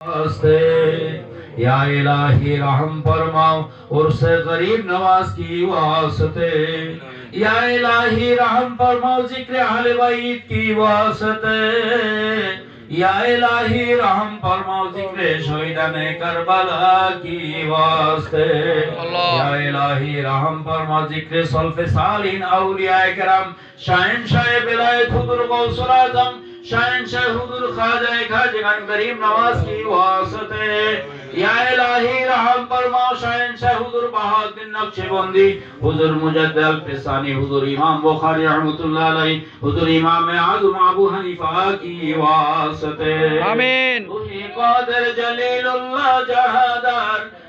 वास्ते या इलाही रहम फरमाओ उर्स गरीब नवाज़ की वास्ते। या इलाही रहम फरमाओ ज़िक्र अहले बैत की वास्ते। या इलाही रहम फरमाओ ज़िक्र शहीदाने करबला की वास्ते। या इलाही रहम फरमाओ ज़िक्र सल्फे सालिन औलिया करम शाहिन शाह बिलायत हुजूर गौसुल आज़म शाहिन शाह हुजूर खाजा खाजगान करीम नवाज की वास्ते या इलाही रहम फरमाओ शाहिन शाह हुजूर बहाउद्दीन नक्शबंदी हुजूर मुजद्दिद अल-फिसानी हुजूर इमाम बुखारी रहमतुल्लाह अलैहि हुजूर इमाम आजम अबू हनीफा की वास्ते आमीन तुही कादिर जलीलुल्लाह जहादार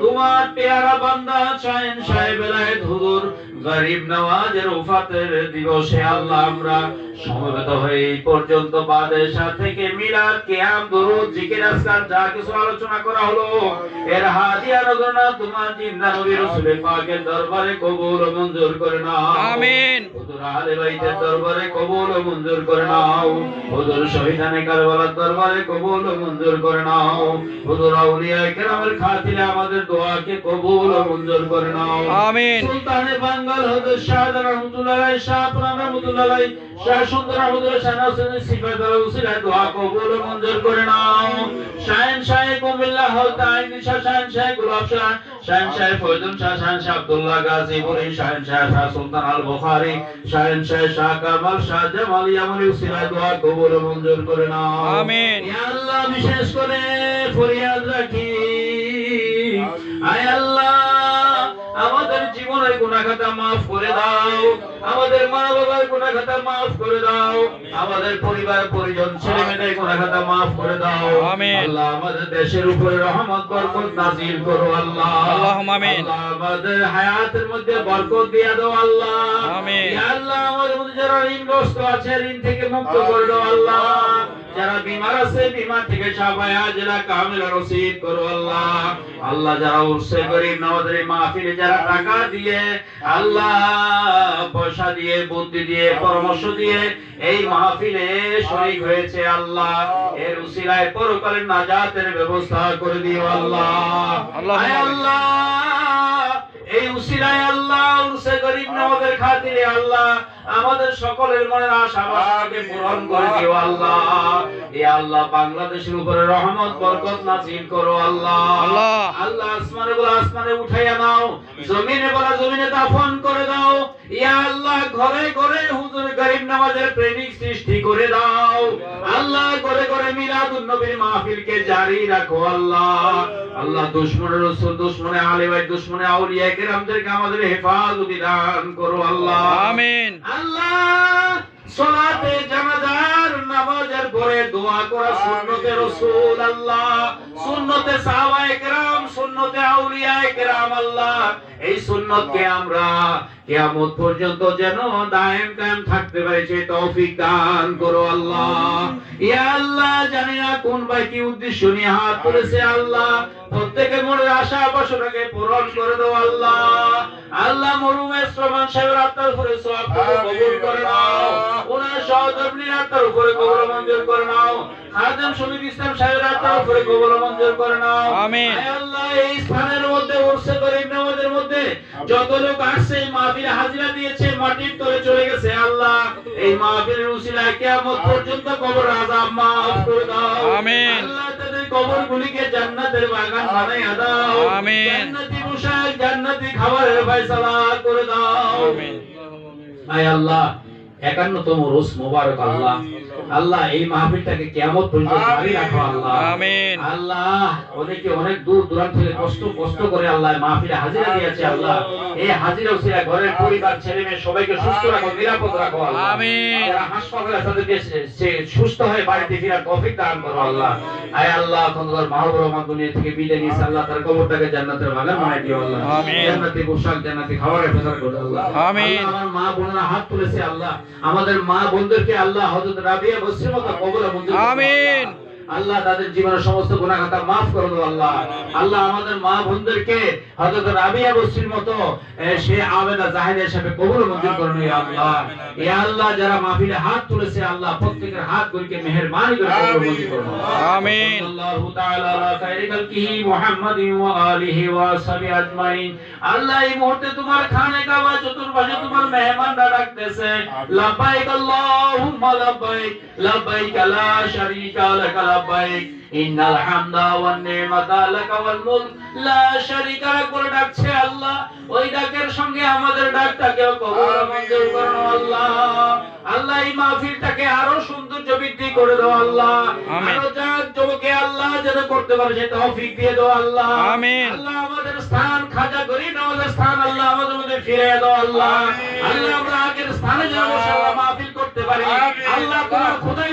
তোমার পেয়ারা বান্দা শাহেন সাহেব এলায়েত হুজুর গরিব নওয়াজের উফাতের দিবসে আল্লাহ আমরা সমবেত হয়ে এই পর্যন্ত বাদেশা থেকে মিলাদ কিয়াম দরুদ জিকির আজকার যা কিছু আলোচনা করা হলো এর হাদিয়া নজরনা তোমার জিন্দা নবী রাসূলের পাকের দরবারে কবুল ও মঞ্জুর করে নাও। আমিন। হুজুর আহলে বাইতের দরবারে কবুল ও মঞ্জুর করে নাও। হুজুর শহীদানে কারবালার দরবারে কবুল ও মঞ্জুর করে নাও। হুজুর আউলিয়া কেরামের খাতিরে আমাদের দোয়াকে কবুল ও মঞ্জুর করে নাও। আমিন। সুলতানে বাঙ্গাল হুজুর শাহজাহান রহমতুল্লাহ আলাইহি শাহ পুরান রহমতুল্লাহ আলাইহি শাহ সুন্দর রহমতুল্লাহ শাহ নাসির সিফাত উসিলা দোয়া কবুল ও মঞ্জুর করে নাও। শাহেন শাহ কুমিল্লা হলতা আইনি শাহ শাহেন শাহ গোলাপ শাহ শাহেন শাহ ফয়জুল শাহ শাহেন শাহ আব্দুল্লাহ গাজীপুরি শাহেন শাহ শাহ সুলতান আল বুখারী শাহেন শাহ শাহ কামাল শাহ জামাল ইয়ামানি উসিলা দোয়া কবুল ও মঞ্জুর করে নাও। আমিন। ইয়া আল্লাহ বিশেষ করে ফরিয়াদ রাখি গুনাহখাতা মাফ করে দাও। আমাদের মা বাবার গুনাহখাতা মাফ করে দাও। আমাদের পরিবার পরিজন ছেলে মেয়েদের গুনাহখাতা মাফ করে দাও। আল্লাহ আমাদের দেশের উপরে রহমত বরকত নাজিল করো আল্লাহ। আল্লাহুম্মা আমিন। আল্লাহ আমাদের হায়াতের মধ্যে বরকত দিয়ে দাও আল্লাহ। আমিন। ইয়া আল্লাহ আমাদের মধ্যে যারা ঋণগ্রস্ত আছে ঋণ থেকে মুক্ত করে দাও আল্লাহ। যারা বিমার আছে বিমার থেকে সাফায়া জেলা কামিলা রসিদ করো আল্লাহ। আল্লাহ যারা উর্সে গরিব নওয়াজের মাহফিলে যারা টাকা দিয়ে আল্লাহ পয়সা দিয়ে বুদ্ধি দিয়ে পরামর্শ দিয়ে এই মাহফিলে শরীক হয়েছে আল্লাহ। এর উসিলায় পরকালের নাজাতের ব্যবস্থা করে দিও আল্লাহ। আল্লাহ এই উসিলায় আল্লাহ উরসে গরিব খাতিরে আল্লাহ আমাদের সকলের মনের আশা আশাকে পূরণ করে দিও আল্লাহ। এ আল্লাহ বাংলাদেশের উপরে রহমত বরকত করো আল্লাহ। আল্লাহ। আসমানে বলে আসমানে উঠাইয়া নাও জমিনে বলা জমিনে দাফন করে দাও। ইয়া আল্লাহ ঘরে ঘরে হুজুর নামাজের প্রেমিক সৃষ্টি করে দাও। আল্লাহ করে করে মিলাদুন নবীর মাহফিলকে জারি রাখো আল্লাহ। আল্লাহ দুশ্মনের রসুল দুশ্মনে আলে দুশ্মনে দুশমনে আউলিয়া কেরামদেরকে আমাদের হেফাজতি দান করো আল্লাহ। আমিন। আল্লাহ সলাতে দোয়া করা সুন্নতে রাসূল আল্লাহ। সুন্নতে সাহাবায়ে কেরাম, সুন্নতে আউলিয়া কেরাম আল্লাহ। এই সুন্নতকে আমরা কিয়ামত পর্যন্ত যেন দায়েম কায়েম থাকতে সেই তৌফিক দান করো আল্লাহ। ইয়া আল্লাহ, জানি না কোন ভাই কি উদ্দেশ্য নিয়ে হাত তুলেছে আল্লাহ। প্রত্যেকের মনের আশা বাসনাকে পূরণ করে দাও আল্লাহ আল্লাহ। মরুমে সাহেবের আত্মার উপরে সওয়াব কবুল করে নাও। ওনার সহধর্মীর আত্মার উপরে কবুল মঞ্জুর করে নাও। খাদেম শমীর ইসলাম সাহেবের আত্মার উপরে কবুল মঞ্জুর করে নাও। আমিন। আল্লাহ এই স্থানের মধ্যে উর্সে গরিব নামাজের মধ্যে যত লোক আসছে এই মাহফিলে হাজিরা দিয়েছে মাটির তলে চলে গেছে। আল্লাহ এই মাহফিলের উসিলায় কিয়ামত পর্যন্ত কবর আযাব মাফ করে দাও। আমিন। আল্লাহ তাদের কবরগুলিকে জান্নাতের বাগান বানাইয়া দাও। আমিন। জান্নাতি খাবারের ফয়সালা করে দাও। আমিন। আয় আল্লাহ একান্নতম রোজ মোবারক আল্লাহ। আল্লাহ এই মাহফিলটাকে কেমন পর্যন্ত জারি রাখো আল্লাহ। আমিন। আল্লাহ অনেকে অনেক দূর দূরান্ত থেকে কষ্ট কষ্ট করে আল্লাহ মাহফিলে হাজিরা দিয়েছে আল্লাহ। এই হাজিরা উসিলা ঘরের পরিবার ছেলে মেয়ে সবাইকে সুস্থ রাখো নিরাপদ রাখো আল্লাহ। আমিন। যারা হাসপাতালে তাদেরকে সে- সুস্থ হয়ে বাড়িতে ফেরার তৌফিক দান করো আল্লাহ। আয় আল্লাহ খন্দকার মাহবুর রহমান দুনিয়া থেকে বিদায় নিয়েছে আল্লাহ তার কবরটাকে জান্নাতের বাগান বানাই দিও আল্লাহ। আমিন। জান্নাতি পোশাক জান্নাতি খাবারের ফেসার করো আল্লাহ। আমিন। আমার মা বোনেরা হাত তুলেছে আল্লাহ। আমাদের মা বোনদেরকে আল্লাহ হযরত রাবিয়া আমিন। আল্লাহ তাদের জীবনের সমস্ত গুনাহ খাতা মাফ করে দাও আল্লাহ। আল্লাহ আমাদের মা বোনদেরকে হযরত রাবিয়া বসরির মতো সে আবেদা জাহিদের হিসাবে কবুল মঞ্জুর করে নিও আল্লাহ। এ আল্লাহ যারা মাহফিলে হাত তুলেছে আল্লাহ প্রত্যেকের হাত গুলিকে মেহেরবানি করে কবুল মঞ্জুর করো আমিন। আল্লাহু তাআলা আলা খায়রি খালকিহি মুহাম্মাদিন ওয়া আলিহি ওয়া সাহবিহি আজমাইন। আল্লাহ এই মুহূর্তে তোমার খানে কাবা চতুর্পাশে তোমার মেহমানরা ডাকতেছে লাব্বাইক আল্লাহুম্মা লাব্বাইক লাব্বাইক লা শারীকা লাক লাব্বাইক ইন্নাল হামদা ওয়ান নি'মাতা লাক ওয়াল মুলক লা শারীকা লাক বলে ডাকছে আল্লাহ ওই ডাকের সঙ্গে আমাদের ডাকটাকেও কবুল মঞ্জুর করো আল্লাহ আল্লাহ এই মাহফিলটাকে আরও সৌন্দর্য বৃদ্ধি করে দাও আল্লাহ। আরও যাক যুবকে আল্লাহ যেন করতে পারে সে তৌফিক দিয়ে দাও আল্লাহ আমিন। আল্লাহ আমাদের স্থান খাজা গরিব নওয়াজের স্থান আল্লাহ আমাদের মধ্যে ফিরিয়ে দাও আল্লাহ। আল্লাহ আমরা আগের স্থানে যেন মাহফিল করতে পারি। আল্লাহ তোমার খোদাই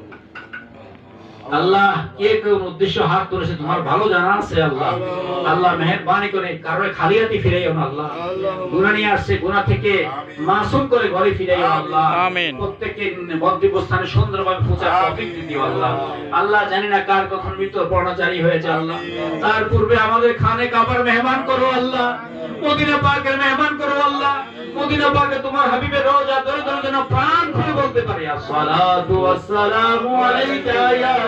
আল্লাহ কে কোন উদ্দেশ্য হাত তুলেছে তোমার ভালো জানা আছে আল্লাহ? আল্লাহ। মেহেরবানি করে কারোর খালি হাতে ফিরাইও না আল্লাহ। গুনাহ নিয়ে আসছে গুনাহ থেকে মাসুম করে ঘরে ফিরাইও আল্লাহ। আমিন। প্রত্যেককে মন্তব্য স্থানে সুন্দরভাবে পৌঁছার তৌফিক দিও আল্লাহ। আল্লাহ জানি না কার কখন মৃত্যু পর্ণচারী হয়েছে আল্লাহ। তার পূর্বে আমাদের খানে কাবার মেহমান করো আল্লাহ। মদিনা পাকের মেহমান করো আল্লাহ। মদিনা পাকে তোমার হাবিবের রোজা ধরে ধরে যেন প্রাণ খুলে বলতে পারি আসসালাতু ওয়াসসালামু আলাইকা ইয়া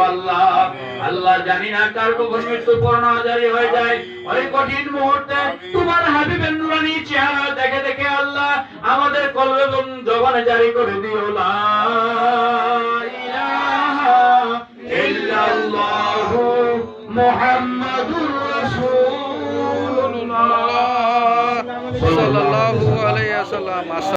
আল্লাহ। জানি না হয়ে যায়। ওই দেখে দেখে আল্লাহ আমাদের কলবে জবানে জারি করে দিও লা